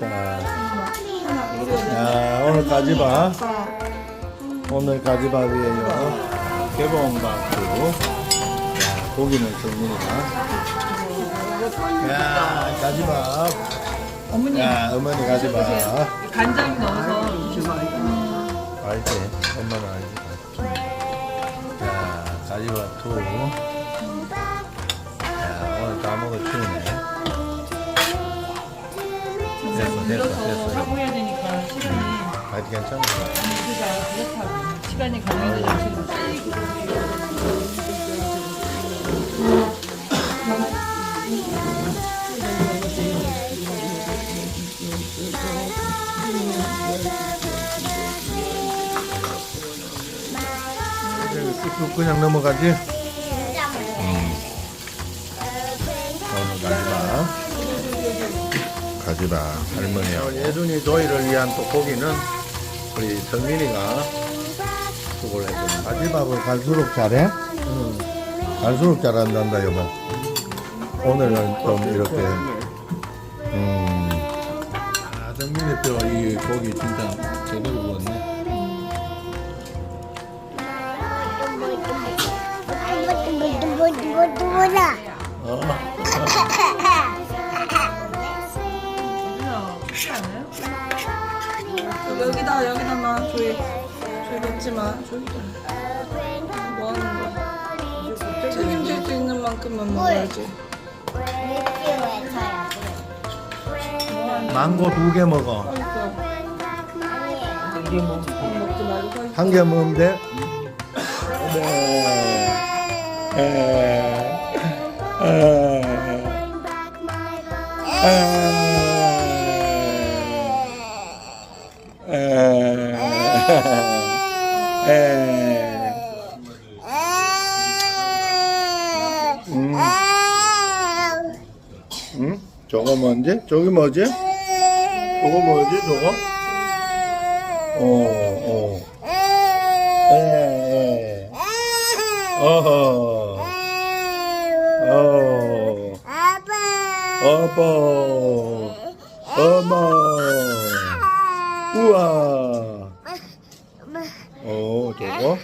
자, 하나 이거 야, 오늘 가지밥. 오늘 가지밥이에요. 개봉밥도. 야, 고기는 정민이가. 야, 가지밥. 어머니 야, 어머니 가지밥. 간장 넣어서 알지? 엄마는 알지? 야, 가지밥 투. 야, 오늘 다치 됐어, 됐어, 됐어. 하고 해야 되니까 시간이 아직 괜찮아. 우리가 그렇다고 시간이 가면 지금 이제 쑥쑥 그냥 넘어가지? 가지밥, 할머니하고. 예준이 조이를 위한 또 고기는 우리 성민이가 수고를 해줍니다. 가지밥을 갈수록 잘해? 응. 갈수록 잘한단다, 여보. 오늘은 좀 이렇게, 음. 아, 성민이 또 이 고기 진짜 제대로 구웠네. 뭐라? 어. 쉽지 않아요? 여기다 여기다 놔 조이 조이 먹지 마 조이 뭐 하는 거야 책임질 수 있는 만큼만 먹어야지 망고 두 개 먹어. 뭐 먹지 말고 한 개 먹으면 돼? 네. 에. 에. 에. 에. 음. 응? 저거 뭔지? 저기 뭐지? 저거 뭐지? 저거? 어, 어. 에, 에. 어허. 어. 아빠. 어머. 우와. 给我。